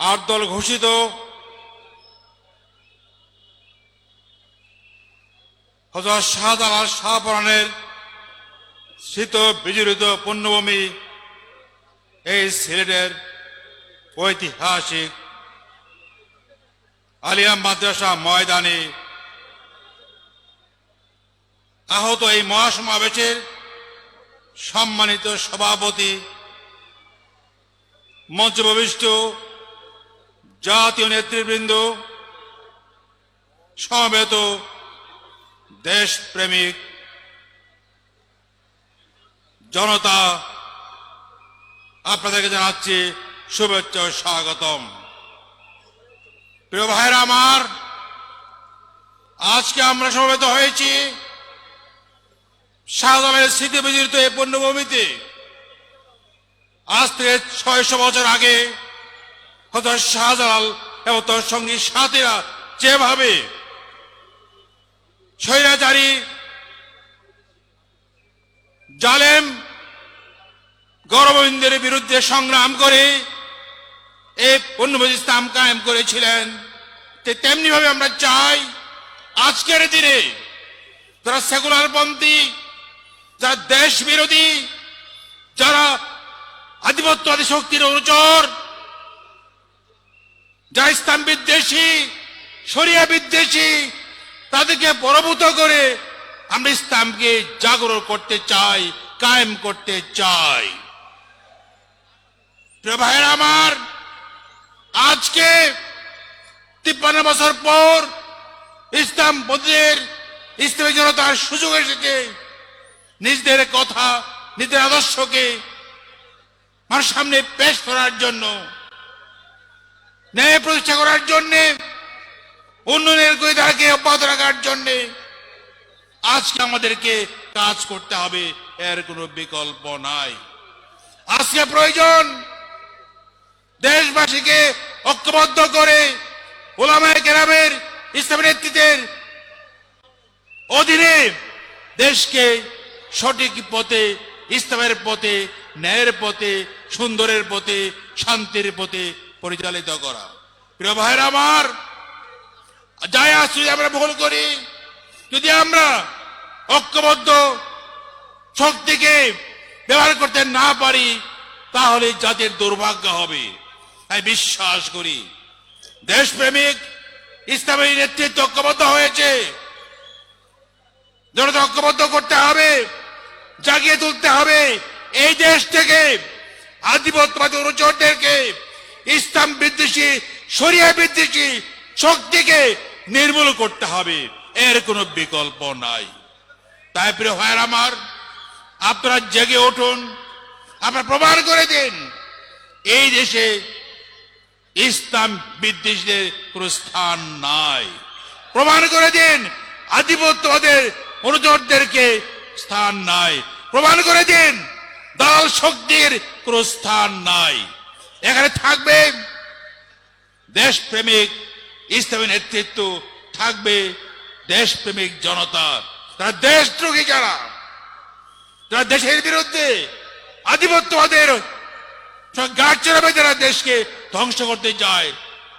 আট দল ঘোষিত। হজরত শাহজালাল শাহপরানের শীত বিজড়িত পুণ্যভূমি এই সিলেটের ঐতিহাসিক আলিয়া মাদ্রাসা ময়দানে আহত এই মহাসমাবেশের সম্মানিত সভাপতি মঞ্চভবিষ্ট জাতীয় নেতৃবৃন্দ সমবেত দেশপ্রেমিক জনতা, আপনাদেরকে জানাচ্ছি শুভেচ্ছা ও স্বাগতম। প্রিয় ভাইরা আমার, আজকে আমরা সমবেত হয়েছি শাহজালালের স্মৃতি বিজড়িত এই পণ্যভূমিতে আজ থেকে ছয়শো বছর আগে কত শাহজালাল এবং তার সঙ্গী সাথীরা যেভাবে স্বৈরাচারী, জালেম গৌরবন্দের বিরুদ্ধে সংগ্রাম করে এই পণ্যভূমি ইসলাম কায়েম করেছিলেন, তে তেমনি ভাবে আমরা চাই আজকের দিনে যারা সেকুলার পন্থী, যারা দেশ বিরোধী, যারা আধিপত্যবাদী শক্তির অনুচর যারা ইসলাম বিদ্বেষী, শরিয়া বিদ্বেষী, তাদেরকে পরভূত করে আমরা ইসলামকে জাগরণ করতে চাই, কায়েম করতে চাই। ভাইয়েরা আমার, আজকে তিপ্পান্ন বছর পর ইসলাম বদের ইসলামী জনতার সুযোগ এসেছে। নিজদের কথা নিজের আদর্শকে মানুষের সামনে পেশ করার জন্য ন্যায় প্রতিষ্ঠা করার জন্য, উন্নয়নের কৈদাকে অব্যাহত রাখার জন্য আজকে আমাদেরকে কাজ করতে হবে, এর কোনো বিকল্প নাই। আজকে প্রয়োজন দেশবাসীকে ঐক্যবদ্ধ করে ওলামায় কেরামের ইসলামী নেতৃত্বের অধীনে দেশকে সঠিক পথে, ইসলামের পথে, ন্যায়ের পথে, সুন্দরের পথে, শান্তির পথে পরিচালিত করা। প্রিয় ভাইয়ের আমার, যাই যদি আমরা ভুল করি। যদি আমরা ঐক্যবদ্ধ শক্তিকে ব্যবহার করতে না পারি, তাহলে জাতির দুর্ভাগ্য হবে। তাই বিশ্বাস করি, দেশপ্রেমিক ইসলামী নেতৃত্ব ঐক্যবদ্ধ হয়েছে। জনতা ঐক্যবদ্ধ করতে হবে, জাগিয়ে তুলতে হবে। এই দেশ থেকে আধিপত্যবাদী অনুচরদেরকে ইসলাম বিদ্বেষী সরিয়া বিদ্বেষী, শক্তিকে নির্মূল করতে হবে। এর কোনো বিকল্প নাই। তাই প্রিয় ভাইয়ের আমার, আপনারা জেগে উঠুন, আপনারা প্রমাণ করে দিন, এই দেশে ইসলাম বিদ্বেষীদের কোনো স্থান নাই। প্রমাণ করে দিন, আধিপত্যবাদের অনুচরদেরকে স্থান নাই। প্রমাণ করে দিন দালাল শক্তির কোন স্থান নাই। এখানে থাকবে দেশপ্রেমিক, ইসলামী নেতৃত্ব, থাকবে দেশপ্রেমিক জনতা। তারা দেশদ্রোহী যারা, তারা দেশের বিরুদ্ধে আধিপত্যবাদের গাছ চড়াবে যারা দেশকে ধ্বংস করতে চায়,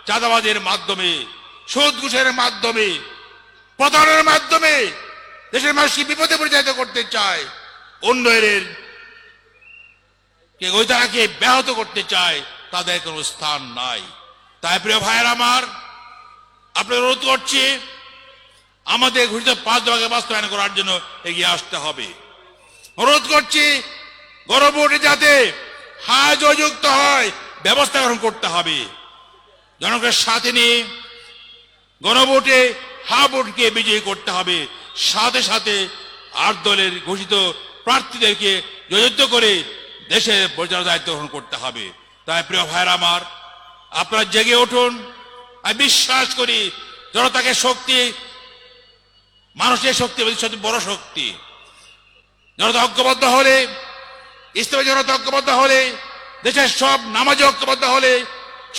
চাঁদাবাদের মাধ্যমে সুদ ঘুষের মাধ্যমে, প্রতারণার মাধ্যমে দেশের মানুষকে বিপদে পরিচালিত করতে চায় উন্নয়নের কে ওইটাকে ব্যাহত করতে চায়, তাদের কোনো স্থান নাই। তাই প্রিয় ভাইয়ের আমার, আপনার অনুরোধ করছি, আমাদের ঘোষিত পাঁচ ভাগে বাস্তবায়ন করার জন্য এগিয়ে আসতে হবে। অনুরোধ করছি গণভোটে যাতে যুক্ত হয়, ব্যবস্থা গ্রহণ করতে হবে। জনগণের সাথে নিয়ে গণভোটে হা ভোটকে বিজয়ী করতে হবে। সাথে সাথে আট দলের ঘোষিত প্রার্থীদেরকে জয়যুক্ত করে দেশের পরিচালনার দায়িত্ব গ্রহণ করতে হবে। তাই প্রিয় ভাইয়ের আমার, আপনারা জেগে উঠুন। আমি বিশ্বাস করি, জনতাকে শক্তি, মানুষের শক্তি সবচেয়ে বড় শক্তি। জনতা ঐক্যবদ্ধ হলে ইসলামী জনতা ঐক্যবদ্ধ হলে, দেশের সব নামাজে ঐক্যবদ্ধ হলে,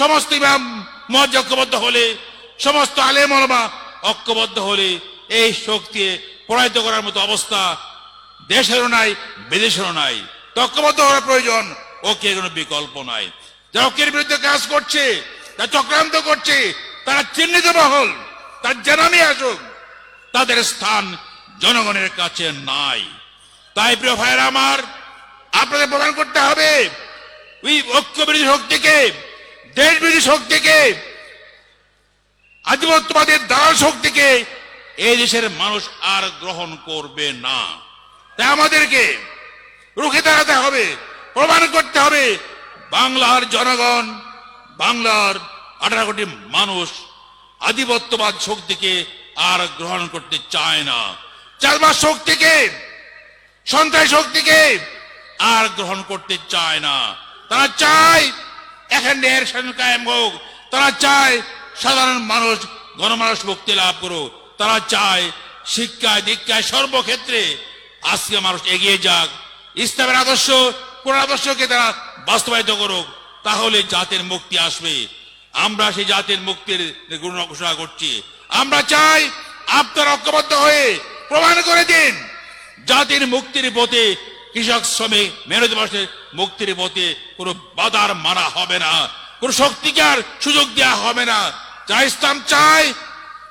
সমস্ত ইমাম মহাজ ঐক্যবদ্ধ হলে, সমস্ত আলেম ওলামা ঐক্যবদ্ধ হলে, এই শক্তি পরাজিত করার মতো অবস্থা দেশেরও নাই, বিদেশেরও নাই। তো ঐক্যবদ্ধ হওয়ার প্রয়োজন। ওকে কোনো বিকল্প নাই। যারা ঐক্যের বিরুদ্ধে কাজ করছে তা চক্রান্ত করছে, তারা চিহ্নিত মহল তার জানানি আসুক, তাদের স্থান জনগণের কাছে নাই। তাই প্রিয় ভাইয়ের আমার, আপনাদের প্রদান করতে হবে ওই ঐক্য বিরোধী শক্তিকে দেশ বিরোধী শক্তিকে, আধিপত্যবাদের দালাল শক্তিকে এই দেশের মানুষ আর গ্রহণ করবে না। তাই আমাদেরকে রুখে দাঁড়াতে হবে, প্রমাণ করতে হবে। বাংলার জনগণ, বাংলার আঠারো কোটি মানুষ আধিপত্যবাদ শক্তিকে আর গ্রহণ করতে চায় না। চারবার শক্তিকে, সন্ত্রাস শক্তিকে আর গ্রহণ করতে চায় না। তারা চায় এখন কায়েম হোক, তারা চায় সাধারণ মানুষ, গণমানুষ মুক্তি লাভ করুক, তারা চায় শিক্ষায় দীক্ষায় সর্বক্ষেত্রে আজকে মানুষ এগিয়ে যাক। ইসলামের আদর্শ কোন আদর্শকে তারা বাস্তবায়িত করুক, তাহলে জাতির মুক্তি আসবে। আমরা সেই জাতির মুক্তির ঘোষণা করছি। আমরা চাই আপনার ঐক্যবদ্ধ হয়ে প্রমাণ করে দিন, জাতির মুক্তির পথে কৃষক শ্রমিক, মেহনত মানুষের মুক্তির পথে কোনো বাধার মারা হবে না, কোন শক্তিকে আর সুযোগ দেওয়া হবে না। যা ইসলাম চায়,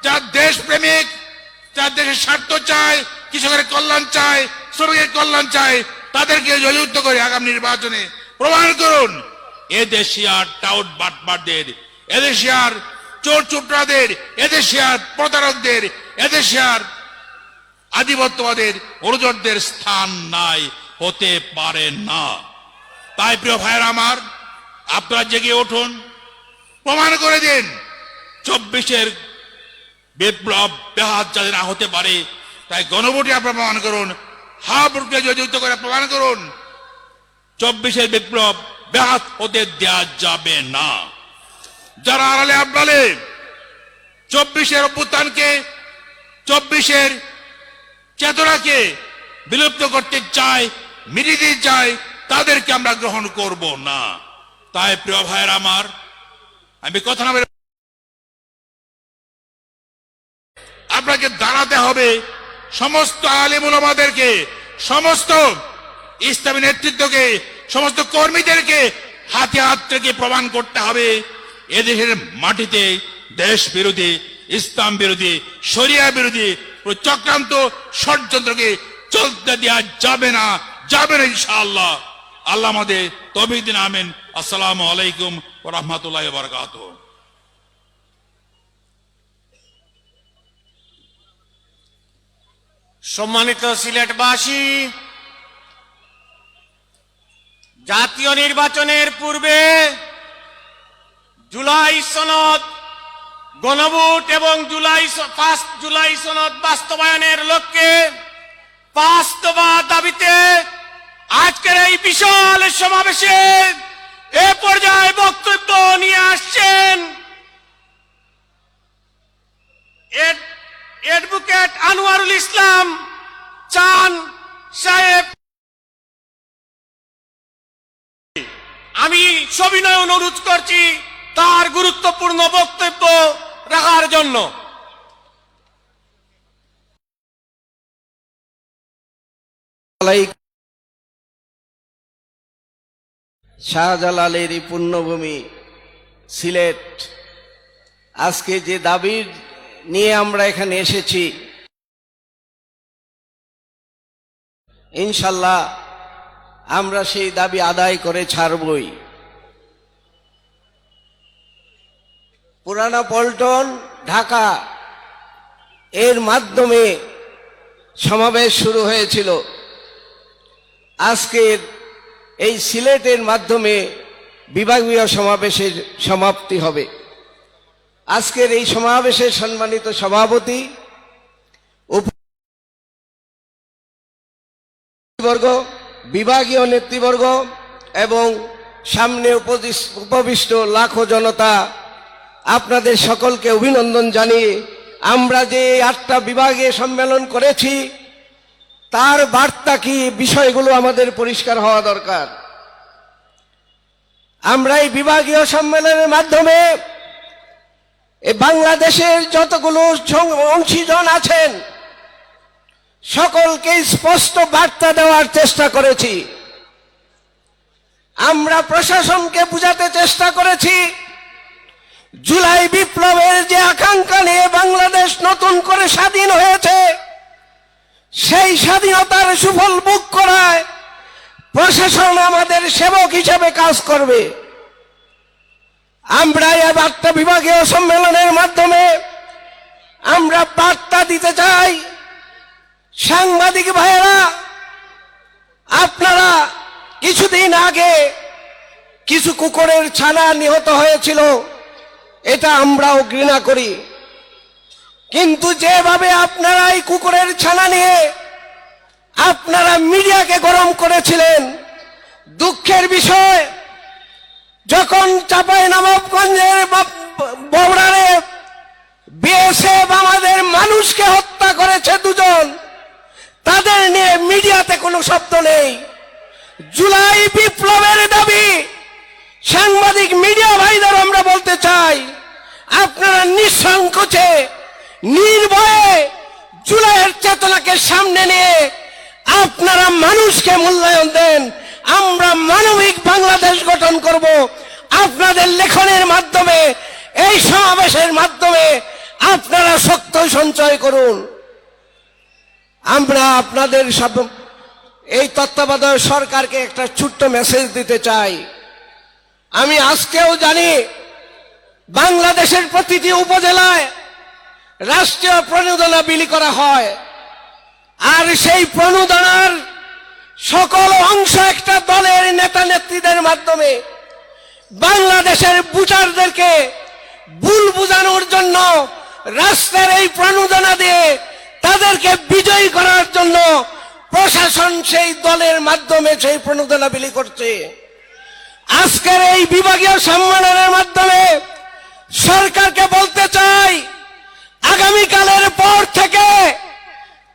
যা দেশ প্রেমিক যার দেশের স্বার্থ চায়, কৃষকের কল্যাণ চায়, শ্রমিকের কল্যাণ চায় তাদেরকে জয়যুক্ত করে আগামী নির্বাচনে প্রমাণ করুন, এদেশিয়ার টাউট বাটবারদের এদেশিয়ার চোর চুটরাদের এদেশিয়ার প্রতারকদের, এদেশিয়ার আধিপত্যবাদের অনুজরদের স্থান নাই, হতে পারে না। তাই প্রিয় ভাইয়ের আমার, আপনারা জেগে উঠুন, প্রমাণ করে দিন, চব্বিশের বিপ্লব ব্যাহাত যাদের না হতে পারে, তাই গণভোটে আপনারা প্রমাণ করুন হা ভোটকে জয়যুক্ত করে প্রমাণ করুন, চব্বিশের বিপ্লব ব্যাহাত হতে দেয়া যাবে না। যারা আড়ালে আবডালে, চব্বিশের অভ্যুত্থানকে, চব্বিশের চেতনাকে বিলুপ্ত করতে চায়, মিটিয়ে দিতে চায়, তাদেরকে আমরা গ্রহণ করব না। তাই প্রিয় ভাইয়ের আমার, আমি কথা না আপনাকে দাঁড়াতে হবে সমস্ত আলিমুল আমাদেরকে সমস্ত ইসলামী নেতৃত্বকে, সমস্ত কর্মীদেরকে হাতে হাত থেকে প্রমাণ করতে হবে। এদেশের মাটিতে দেশ বিরোধী, ইসলাম বিরোধী, শরিয়া বিরোধী চক্রান্ত ষড়যন্ত্রকে চলতে দেওয়া যাবে না যাবে না ইনশাআল্লাহ। আল্লাহ আমাদের তবিক আমিন। আসসালামু আলাইকুম রহমতুল্লাহ বরকাত সম্মানিত সিলেটবাসী, জাতীয় নির্বাচনের পূর্বে জুলাই সনদ, গণভোট এবং জুলাই পাঁচ জুলাই সনদ বাস্তবায়নের লক্ষ্যে দফা দাবিতে আজকের এই বিশাল সমাবেশে এ পর্যায়ে বক্তব্য নিয়ে আসছেন এড- অ্যাডভোকেট আনোয়ারুল ইসলাম চান সাহেব। আমি সবিনয় অনুরোধ করছি তার গুরুত্বপূর্ণ বক্তব্য রাখার জন্য। শাহজালালের পুণ্যভূমি সিলেট। আজকে যে দাবির নিয়ে আমরা এখানে এসেছি। ইনশাল্লাহ আমরা সেই দাবি আদায় করে ছাড়বই। পুরানা পল্টন, ঢাকা, এর মাধ্যমে সমাবেশ শুরু হয়েছিল। আজকের এই সিলেটের মাধ্যমে বিভাগীয় সমাবেশের সমাপ্তি হবে। আজকের এই সমাবেশের সম্মানিত সভাপতি বর্গ বিভাগীয় নেতৃবর্গ এবং সামনে উপবিষ্ট লাখো জনতা, আপনাদের সকলকে অভিনন্দন জানিয়ে আমরা যে আটটা বিভাগে সম্মেলন করেছি, তার বার্তা কি, বিষয়গুলো আমাদের পরিষ্কার হওয়া দরকার। আমরা এই বিভাগীয় সম্মেলনের মাধ্যমে এ বাংলাদেশের যতগুলো অংশীজন আছেন, সকলকে স্পষ্ট বার্তা দেওয়ার চেষ্টা করেছি। আমরা প্রশাসনকে বুঝাতে চেষ্টা করেছি, জুলাই বিপ্লবের যে আকাঙ্ক্ষা নিয়ে বাংলাদেশ নতুন করে স্বাধীন হয়েছে, সেই স্বাধীনতার সুফল বুক করায় প্রশাসন আমাদের সেবক হিসেবে কাজ করবে। আমরা এই বার্তা বিভাগীয় সম্মেলনের মাধ্যমে আমরা বার্তা দিতে চাই। সাংবাদিক ভাইয়েরা, আপনারা কিছুদিন আগে কিছু কুকুরের ছানা নিহত হয়েছিল, এটা আমরাও ঘৃণা করি। কিন্তু যেভাবে আপনারা এই কুকুরের ছানা নিয়ে আপনারা মিডিয়াকে গরম করেছিলেন, দুঃখের বিষয় যখন চাপাই নবাবগঞ্জের ববড়ারে বিএসএফ আমাদের মানুষকে হত্যা করেছে দুজন, তাদের নিয়ে মিডিয়াতে কোনো শব্দ নেই। জুলাই বিপ্লবের দাবি, সাংবাদিক মিডিয়া ভাইদের আমরা বলতে চাই, আপনারা নিঃসংকোচে, নির্ভয়ে জুলাইয়ের চেতনাকে সামনে নিয়ে আপনারা মানুষকে মূল্যায়ন দেন। আমরা মানবিক বাংলাদেশ গঠন করব। আপনাদের লেখনের মাধ্যমে, এই সমাবেশের মাধ্যমে আপনারা শক্ত সঞ্চয় করুন। আমরা আপনাদের সব, এই তত্ত্বাবধায়ক সরকারকে একটা ছোট্ট মেসেজ দিতে চাই। আমি আজকেও জানি, বাংলাদেশের প্রতিটি উপজেলায় রাষ্ট্রীয় প্রণোদনা বিলি করা হয়। আর সেই প্রণোদনার সকল অংশ একটা দলের নেতা নেত্রীদের মাধ্যমে বাংলাদেশের বুচারদেরকে ভুল বুঝানোর জন্য রাষ্ট্রের এই প্রণোদনা দিয়ে তাদেরকে বিজয়ী করার জন্য প্রশাসন সেই দলের মাধ্যমে সেই প্রণোদনা বিলি করছে। আজকের এই বিভাগীয় সম্মেলনের মাধ্যমে সরকারকে বলতে চাই, আগামীকালের পর থেকে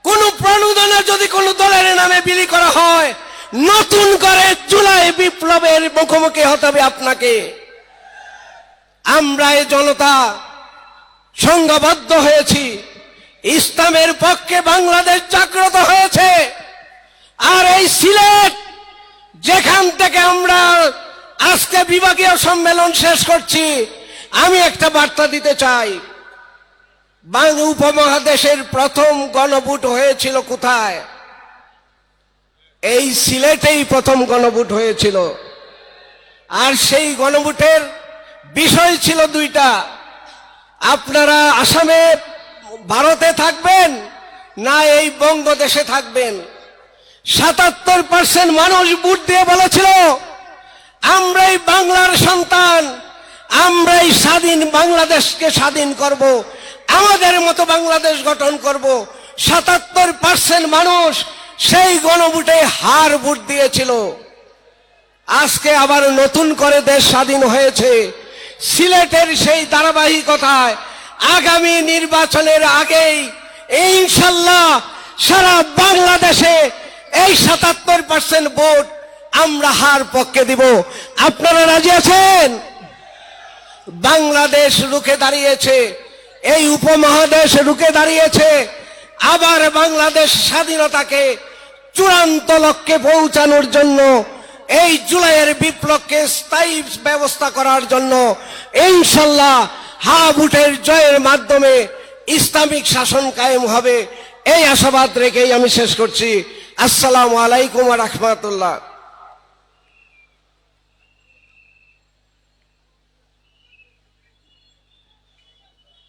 কোন প্রণোদনা যদি কোন দলের নামে বিলি করা নতুন করে জুলাই বিপ্লবের মুখোমুখি হতে হবে আপনাকে। আমরা এই জনতা সংঘবদ্ধ হয়েছি। ইসলামের পক্ষে বাংলাদেশ জাগ্রত হয়েছে। আর এই সিলেট, যেখান থেকে আমরা আজকে বিভাগীয় সম্মেলন শেষ করছি, আমি একটা বার্তা দিতে চাই। বাং উপমহাদেশের প্রথম গণভোট হয়েছিল কোথায়? এই সিলেটেই প্রথম গণভোট হয়েছিল। আর সেই গণভোটের বিষয় ছিল দুইটা। আপনারা আসামে ভারতে থাকবেন না এই বঙ্গদেশে থাকবেন। সাতাত্তর পার্সেন্ট মানুষ ভোট দিয়ে বলেছিল, আমরাই বাংলার সন্তান, আমরাই স্বাধীন বাংলাদেশকে স্বাধীন করব, আমাদের মতো বাংলাদেশ গঠন করব। সাতাত্তর পার্সেন্ট মানুষ সেই গণভোটে হার ভোট দিয়েছিল। আজকে আবার নতুন করে দেশ স্বাধীন হয়েছে। সিলেটের সেই ধারাবাহিকতায় আগামী নির্বাচনের আগেই ইনশাল্লাহ সারা বাংলাদেশে এই সাতাত্তর পার্সেন্ট ভোট আমরা হার পক্ষে দিব। আপনারা রাজি আছেন? বাংলাদেশ রুখে দাঁড়িয়েছে, এই উপমহাদেশ রুখে দাঁড়িয়েছে। আবার বাংলাদেশ স্বাধীনতাকে চূড়ান্ত লক্ষ্যে পৌঁছানোর জন্য, এই জুলাইয়ের বিপ্লবকে স্থায়ী ব্যবস্থা করার জন্য ইনশাল্লাহ হা বুটের জয়ের মাধ্যমে ইসলামিক শাসন কায়েম হবে। এই আশাবাদ রেখেই আমি শেষ করছি। আসসালামু আলাইকুম রহমতুল্লাহ।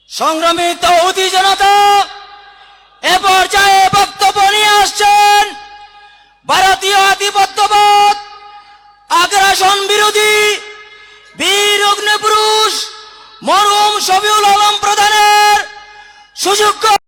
সংগ্রামী তৌদি জনতা, এ পর্যায়ে বক্তব্য নিয়ে আসছেন ভারতীয় আধিপত্যবাদ আগ্রাসন বিরোধী বীর অগ্নিপুরুষ মরুম শফিউল আলম প্রধানের সুযোগ্য